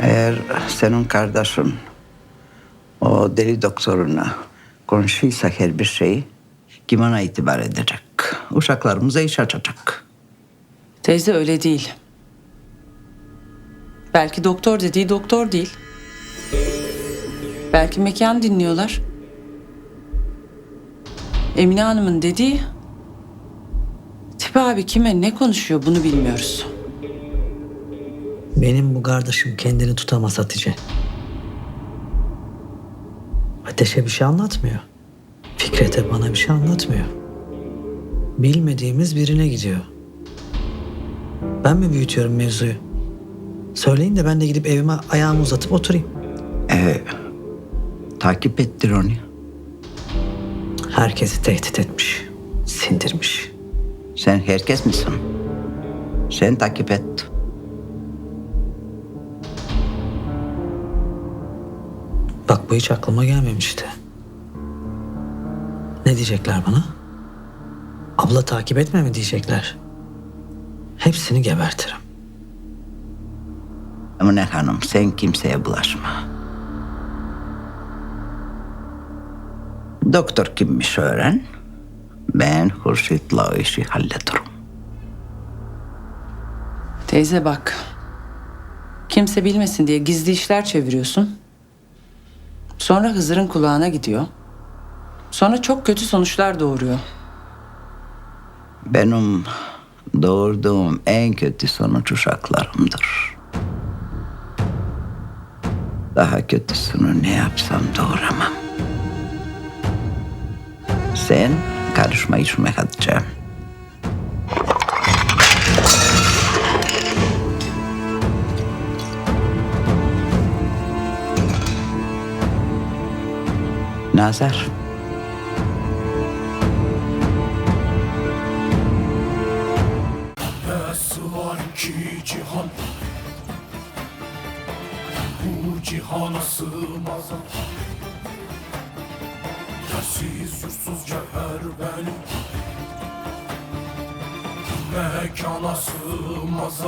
Eğer senin kardeşin o deli doktoruna konuşuysa her bir şeyi kim ona itibar edecek? Uşaklarımıza iş açacak. Teyze öyle değil. Belki doktor dediği doktor değil. Belki mekan dinliyorlar. Emine Hanım'ın dediği... Tipi abi kime ne konuşuyor bunu bilmiyoruz. Benim bu kardeşim kendini tutamaz Hatice. Ateşe bir şey anlatmıyor. Fikret'e bana bir şey anlatmıyor. Bilmediğimiz birine gidiyor. Ben mi büyütüyorum mevzuyu? Söyleyin de ben de gidip evime ayağımı uzatıp oturayım. Ee, takip ettir onu. Herkesi tehdit etmiş, sindirmiş. Sen herkes misin? Sen takip et. Bak bu hiç aklıma gelmemişti. Ne diyecekler bana? Abla takip etme mi diyecekler? Hepsini gebertirim. Emine Hanım sen kimseye bulaşma. Doktor kimmiş öğren. Ben Hurşit'la o işi hallederim. Teyze bak. Kimse bilmesin diye gizli işler çeviriyorsun. Sonra Hızır'ın kulağına gidiyor. Sonra çok kötü sonuçlar doğuruyor. Benim doğurduğum en kötü sonuç uşaklarımdır. Daha kötüsünü ne yapsam doğuramam. Sen karışma işime Hatice. Nazar. Nasıl var cihana sığmaz. Yersiz yursuz cevher benim. Mekana sığmaz